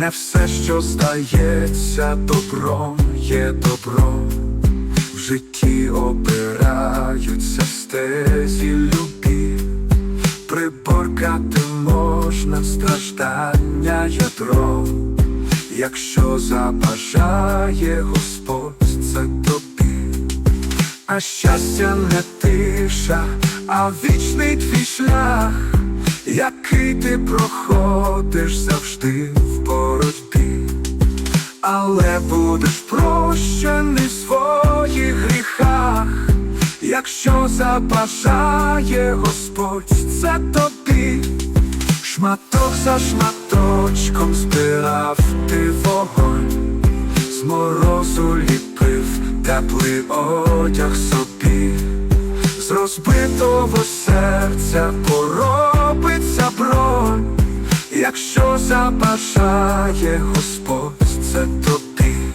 Не все, що здається добром, є добром. В житті обираються стезі любі, приборкати можна страждання ядром, якщо забажає Господь це тобі. А щастя не тиша, а вічний твій шлях, який ти проходиш завжди але будеш прощений в своїх гріхах, якщо забажає Господь це тобі, шматок за шматочком збирав ти вогонь. З морозу ліпив теплий одяг собі, з розбитого серця поробиться бронь, якщо забажає Господь.